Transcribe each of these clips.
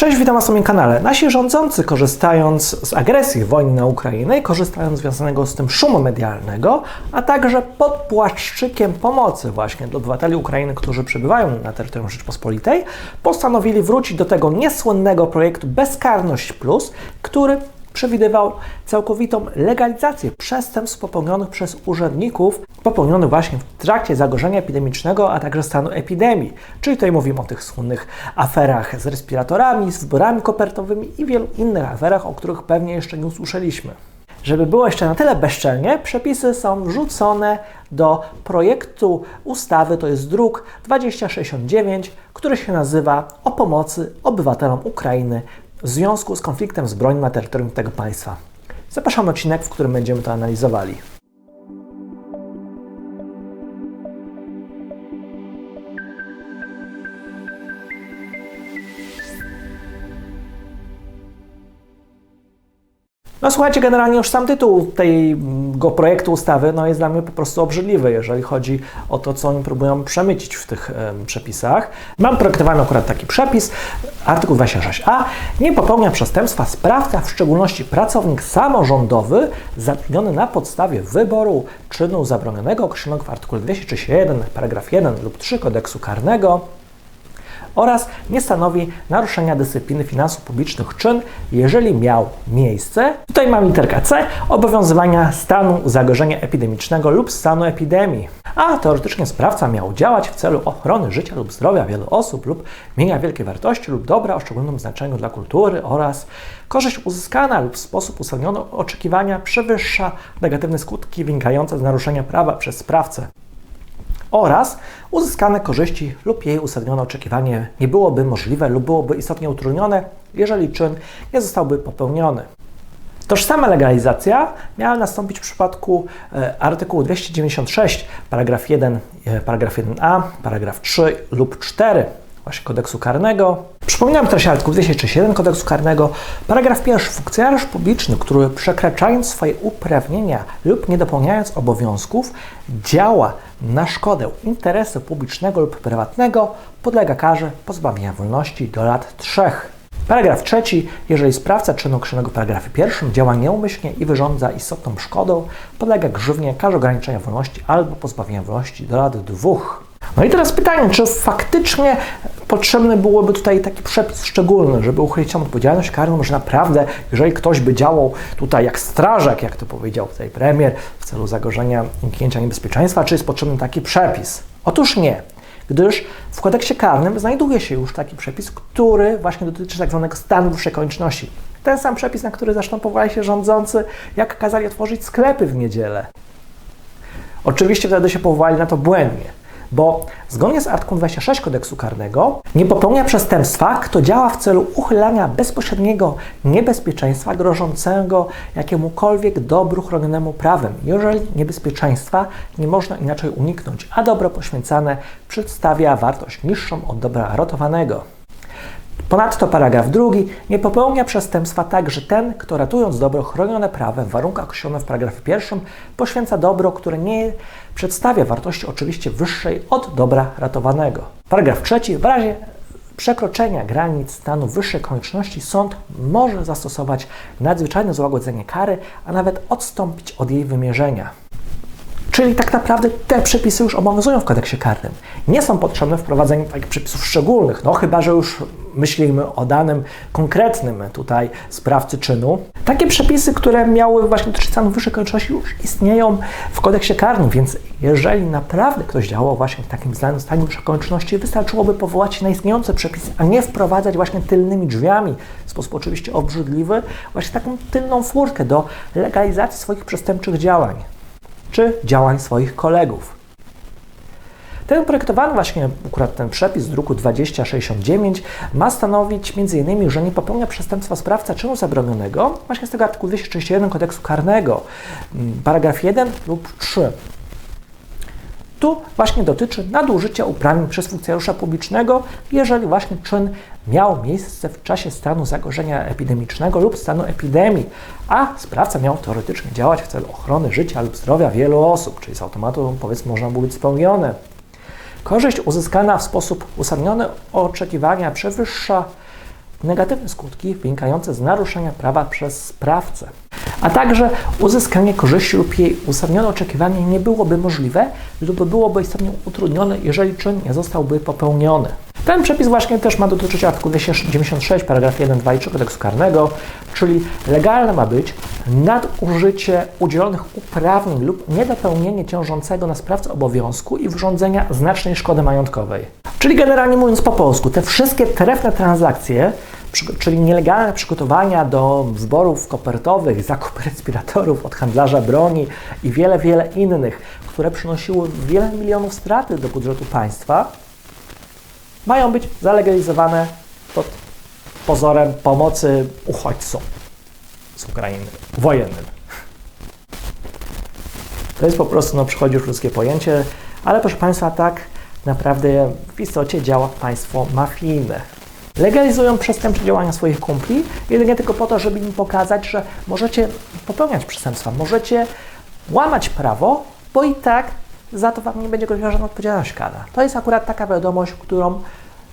Cześć, witam Was na moim kanale. Nasi rządzący, korzystając z agresji wojny na Ukrainę korzystając związanego z tym szumu medialnego, a także pod płaszczykiem pomocy właśnie dla obywateli Ukrainy, którzy przebywają na terytorium Rzeczpospolitej, postanowili wrócić do tego niesłynnego projektu Bezkarność Plus, który przewidywał całkowitą legalizację przestępstw popełnionych przez urzędników, popełnionych właśnie w trakcie zagrożenia epidemicznego, a także stanu epidemii. Czyli tutaj mówimy o tych słynnych aferach z respiratorami, z wyborami kopertowymi i wielu innych aferach, o których pewnie jeszcze nie usłyszeliśmy. Żeby było jeszcze na tyle bezczelnie, przepisy są wrzucone do projektu ustawy, to jest druk 2069, który się nazywa o pomocy obywatelom Ukrainy w związku z konfliktem zbrojnym na terytorium tego państwa. Zapraszam na odcinek, w którym będziemy to analizowali. No słuchajcie, generalnie już sam tytuł tego projektu ustawy no, jest dla mnie po prostu obrzydliwy, jeżeli chodzi o to, co oni próbują przemycić w tych przepisach. Mam projektowany akurat taki przepis, artykuł 26a. Nie popełnia przestępstwa sprawca, w szczególności pracownik samorządowy zatrudniony na podstawie wyboru czynu zabronionego określonego w artykule 231, paragraf 1 lub 3 kodeksu karnego oraz nie stanowi naruszenia dyscypliny finansów publicznych czyn, jeżeli miał miejsce, tutaj mam literkę C, obowiązywania stanu zagrożenia epidemicznego lub stanu epidemii. A teoretycznie sprawca miał działać w celu ochrony życia lub zdrowia wielu osób lub mienia wielkiej wartości lub dobra o szczególnym znaczeniu dla kultury oraz korzyść uzyskana lub w sposób uzasadniony oczekiwania przewyższa negatywne skutki wynikające z naruszenia prawa przez sprawcę oraz uzyskane korzyści lub jej uzasadnione oczekiwanie nie byłoby możliwe lub byłoby istotnie utrudnione, jeżeli czyn nie zostałby popełniony. Tożsama legalizacja miała nastąpić w przypadku e, artykułu 296, paragraf 1, e, paragraf 1a, paragraf 3 lub 4 właśnie kodeksu karnego. Przypominam też artykuł 237 kodeksu karnego, paragraf pierwszy. Funkcjonariusz publiczny, który przekraczając swoje uprawnienia lub nie dopełniając obowiązków, działa na szkodę interesu publicznego lub prywatnego, podlega karze pozbawienia wolności do lat trzech. Paragraf trzeci. Jeżeli sprawca czynu określonego w paragrafie pierwszym działa nieumyślnie i wyrządza istotną szkodę, podlega grzywnie, karze ograniczenia wolności albo pozbawienia wolności do lat dwóch. No i teraz pytanie, czy faktycznie potrzebny byłoby tutaj taki przepis szczególny, żeby uchylić odpowiedzialność karną, że naprawdę, jeżeli ktoś by działał tutaj jak strażak, jak to powiedział tutaj premier, w celu zagrożenia uniknięcia niebezpieczeństwa, czy jest potrzebny taki przepis? Otóż nie gdyż w kodeksie karnym znajduje się już taki przepis, który właśnie dotyczy tak zwanego stanu wyższej konieczności. Ten sam przepis, na który zresztą powołali się rządzący, jak kazali otworzyć sklepy w niedzielę. Oczywiście wtedy się powołali na to błędnie bo zgodnie z artykułem 26 kodeksu karnego nie popełnia przestępstwa, kto działa w celu uchylania bezpośredniego niebezpieczeństwa grożącego jakiemukolwiek dobru chronionemu prawem, jeżeli niebezpieczeństwa nie można inaczej uniknąć, a dobro poświęcane przedstawia wartość niższą od dobra ratowanego. Ponadto paragraf drugi nie popełnia przestępstwa także ten, kto ratując dobro chronione prawem w warunkach określonych w paragrafie pierwszym, poświęca dobro, które nie przedstawia wartości oczywiście wyższej od dobra ratowanego. Paragraf trzeci. W razie przekroczenia granic stanu wyższej konieczności sąd może zastosować nadzwyczajne złagodzenie kary, a nawet odstąpić od jej wymierzenia. Czyli tak naprawdę te przepisy już obowiązują w kodeksie karnym. Nie są potrzebne wprowadzenie takich przepisów szczególnych, no chyba, że już myślimy o danym konkretnym tutaj sprawcy czynu. Takie przepisy, które miały właśnie dotyczyć stanu wyższej konieczności już istnieją w kodeksie karnym, więc jeżeli naprawdę ktoś działał właśnie w takim stanie wyższej konieczności, wystarczyłoby powołać się na istniejące przepisy, a nie wprowadzać właśnie tylnymi drzwiami, w sposób oczywiście obrzydliwy, właśnie taką tylną furtkę do legalizacji swoich przestępczych działań czy działań swoich kolegów. Ten projektowany właśnie akurat ten przepis z druku 2069 ma stanowić m.in., że nie popełnia przestępstwa sprawca czynu zabronionego, właśnie z tego artykułu 231 kodeksu karnego, mm, paragraf 1 lub 3. Tu właśnie dotyczy nadużycia uprawnień przez funkcjonariusza publicznego, jeżeli właśnie czyn miał miejsce w czasie stanu zagrożenia epidemicznego lub stanu epidemii, a sprawca miał teoretycznie działać w celu ochrony życia lub zdrowia wielu osób, czyli z automatu powiedzmy można było być spełnione. Korzyść uzyskana w sposób uzasadniony oczekiwania przewyższa negatywne skutki wynikające z naruszenia prawa przez sprawcę, a także uzyskanie korzyści lub jej uzasadnione oczekiwanie nie byłoby możliwe lub byłoby istotnie utrudnione, jeżeli czyn nie zostałby popełniony. Ten przepis właśnie też ma dotyczyć artykułu 296, paragraf 1, 2 i 3 kodeksu karnego, czyli legalne ma być nadużycie udzielonych uprawnień lub niedopełnienie ciążącego na sprawcę obowiązku i wyrządzenia znacznej szkody majątkowej. Czyli generalnie mówiąc po polsku, te wszystkie trefne transakcje, czyli nielegalne przygotowania do zborów kopertowych, zakup respiratorów od handlarza broni i wiele, wiele innych, które przynosiły wiele milionów straty do budżetu państwa, mają być zalegalizowane pod pozorem pomocy uchodźcom z Ukrainy, wojennym. To jest po prostu, no, przychodzi już ludzkie pojęcie, ale proszę Państwa, tak naprawdę w istocie działa państwo mafijne. Legalizują przestępcze działania swoich kumpli, jedynie tylko po to, żeby im pokazać, że możecie popełniać przestępstwa, możecie łamać prawo, bo i tak za to Wam nie będzie groziła żadna odpowiedzialność karna. To jest akurat taka wiadomość, którą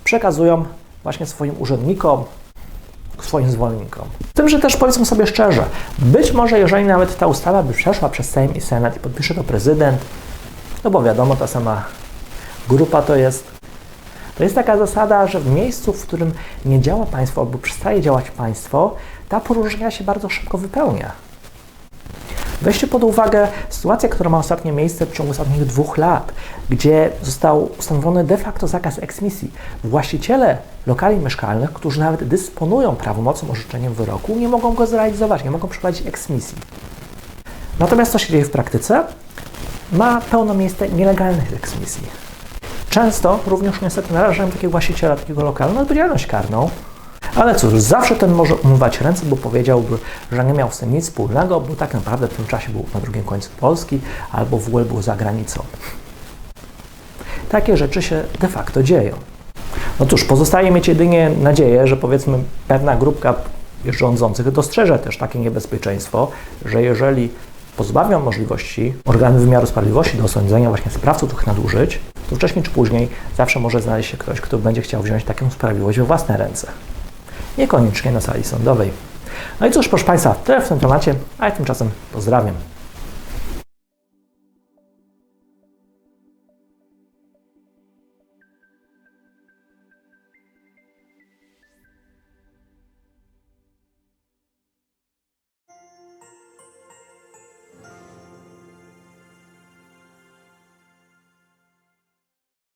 przekazują właśnie swoim urzędnikom, swoim zwolennikom. Tym, że też powiedzmy sobie szczerze, być może jeżeli nawet ta ustawa by przeszła przez Sejm i Senat i podpisze to prezydent, no bo wiadomo, ta sama grupa to jest, to jest taka zasada, że w miejscu, w którym nie działa państwo albo przestaje działać państwo, ta poróżnia się bardzo szybko wypełnia. Weźcie pod uwagę sytuację, która ma ostatnie miejsce w ciągu ostatnich dwóch lat, gdzie został ustanowiony de facto zakaz eksmisji. Właściciele lokali mieszkalnych, którzy nawet dysponują prawomocnym orzeczeniem wyroku, nie mogą go zrealizować, nie mogą przeprowadzić eksmisji. Natomiast co się dzieje w praktyce? Ma pełno miejsce nielegalnych eksmisji. Często również niestety narażają takiego właściciela takiego lokalu na odpowiedzialność karną, ale cóż, zawsze ten może umywać ręce, bo powiedziałby, że nie miał z tym nic wspólnego, bo tak naprawdę w tym czasie był na drugim końcu Polski albo w ogóle był za granicą. Takie rzeczy się de facto dzieją. No cóż, pozostaje mieć jedynie nadzieję, że powiedzmy pewna grupka rządzących dostrzeże też takie niebezpieczeństwo, że jeżeli pozbawią możliwości organy wymiaru sprawiedliwości do osądzenia właśnie sprawców tych nadużyć, to wcześniej czy później zawsze może znaleźć się ktoś, kto będzie chciał wziąć taką sprawiedliwość we własne ręce. Niekoniecznie na sali sądowej. No i cóż, proszę Państwa, tyle w tym temacie, a ja tymczasem pozdrawiam.